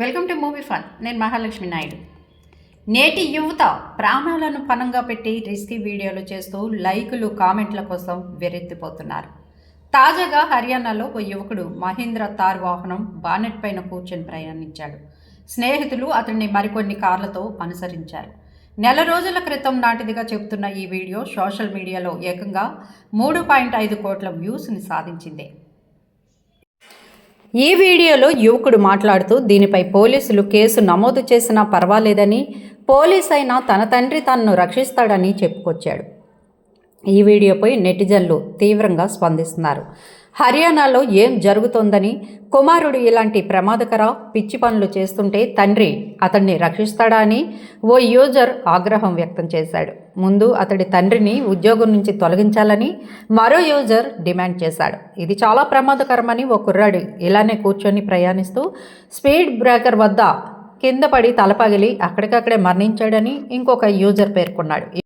Welcome to movie fun నేను మహాలక్ష్మి నాయుడు. నేటి యువత ప్రాణాలను పనంగా పెట్టి రిస్కీ వీడియోలు చేస్తూ లైకులు కామెంట్ల కోసం వెరెత్తిపోతున్నారు. తాజాగా హర్యానాలో ఓ యువకుడు మహీంద్ర తార్ వాహనం బానెట్ పైన కూర్చొని ప్రయాణించాడు. స్నేహితులు అతన్ని మరికొన్ని కార్లతో అనుసరించారు. నెల రోజుల క్రితం నాటిదిగా చెబుతున్న ఈ వీడియో సోషల్ మీడియాలో ఏకంగా మూడు పాయింట్ ఐదు కోట్ల వ్యూస్ని సాధించింది. ఈ వీడియోలో యువకుడు మాట్లాడుతూ దీనిపై పోలీసులు కేసు నమోదు చేసినా పర్వాలేదని పోలీస్ అయినా తన తండ్రి తనను రక్షిస్తాడని చెప్పుకొచ్చాడు. ఈ వీడియోపై నెటిజన్లు తీవ్రంగా స్పందిస్తున్నారు. హర్యానాలో ఏం జరుగుతోందని కుమారుడు ఇలాంటి ప్రమాదకర పిచ్చి పనులు చేస్తుంటే తండ్రి అతన్ని రక్షిస్తాడా అని ఓ యూజర్ ఆగ్రహం వ్యక్తం చేశాడు. ముందు అతడి తండ్రిని ఉద్యోగం నుంచి తొలగించాలని మరో యూజర్ డిమాండ్ చేశాడు. ఇది చాలా ప్రమాదకరమని ఓ కుర్రాడు ఇలానే కూర్చొని ప్రయాణిస్తూ స్పీడ్ బ్రేకర్ వద్ద కింద పడి తలపగిలి అక్కడికక్కడే మరణించాడని ఇంకొక యూజర్ పేర్కొన్నాడు.